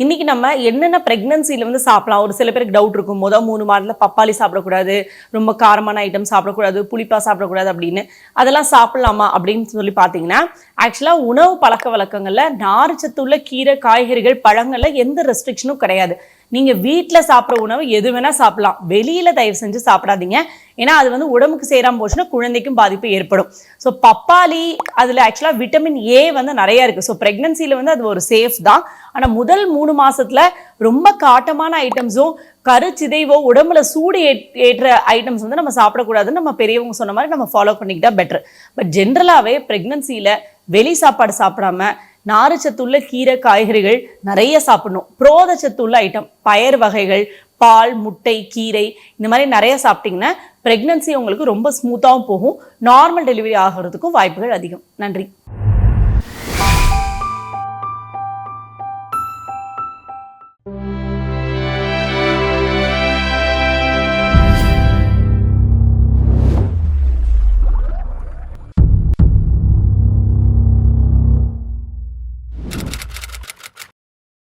இன்னைக்கு நம்ம என்னென்ன பிரெக்னன்சில வந்து சாப்பிடலாம்? ஒரு சில பேருக்கு டவுட் இருக்கும். முதல் மூணு மாதத்துல பப்பாளி சாப்பிடக்கூடாது. ரொம்ப காரமான ஐட்டம் சாப்பிடக்கூடாது. புளிப்பா சாப்பிடக்கூடாது அப்படின்னு. அதெல்லாம் சாப்பிடலாமா அப்படின்னு சொல்லி பார்த்தீங்கன்னா ஆக்சுவலாக உணவு பழக்க வழக்கங்கள்ல நார்ச்சத்து உள்ள கீரை காய்கறிகள் பழங்கள்ல எந்த ரெஸ்ட்ரிக்ஷனும் கிடையாது. நீங்க வீட்டில் சாப்பிட்ற உணவு எது வேணா சாப்பிடலாம். வெளியில தயவு செஞ்சு சாப்பிடாதீங்க. ஏன்னா அது வந்து உடம்புக்கு சேராம போச்சுன்னா குழந்தைக்கும் பாதிப்பு ஏற்படும். ஸோ பப்பாளி அதுல ஆக்சுவலா விட்டமின் ஏ வந்து நிறைய இருக்கு. ஸோ பிரெக்னன்சில வந்து அது ஒரு சேஃப் தான். ஆனா முதல் மூணு மாசத்துல ரொம்ப காட்டமான ஐட்டம்ஸும் கருச்சிதைவோ உடம்புல சூடு ஏற்ற ஐட்டம்ஸ் வந்து நம்ம சாப்பிடக்கூடாதுன்னு நம்ம பெரியவங்க சொன்ன மாதிரி நம்ம ஃபாலோ பண்ணிக்கிட்டா பெட்டர் பட் ஜென்ரலாகவே ப்ரெக்னன்சியில் வெளி சாப்பாடு சாப்பிடாம நார்ச்சத்துள்ள கீரை காய்கறிகள் நிறைய சாப்பிடணும். புரோதச்சத்துள்ள ஐட்டம் பயறு வகைகள் பால் முட்டை கீரை இந்த மாதிரி நிறைய சாப்பிட்டீங்கன்னா ப்ரெக்னன்சி உங்களுக்கு ரொம்ப ஸ்மூத்தாகவும் போகும். நார்மல் டெலிவரி ஆகிறதுக்கும் வாய்ப்புகள் அதிகம். நன்றி.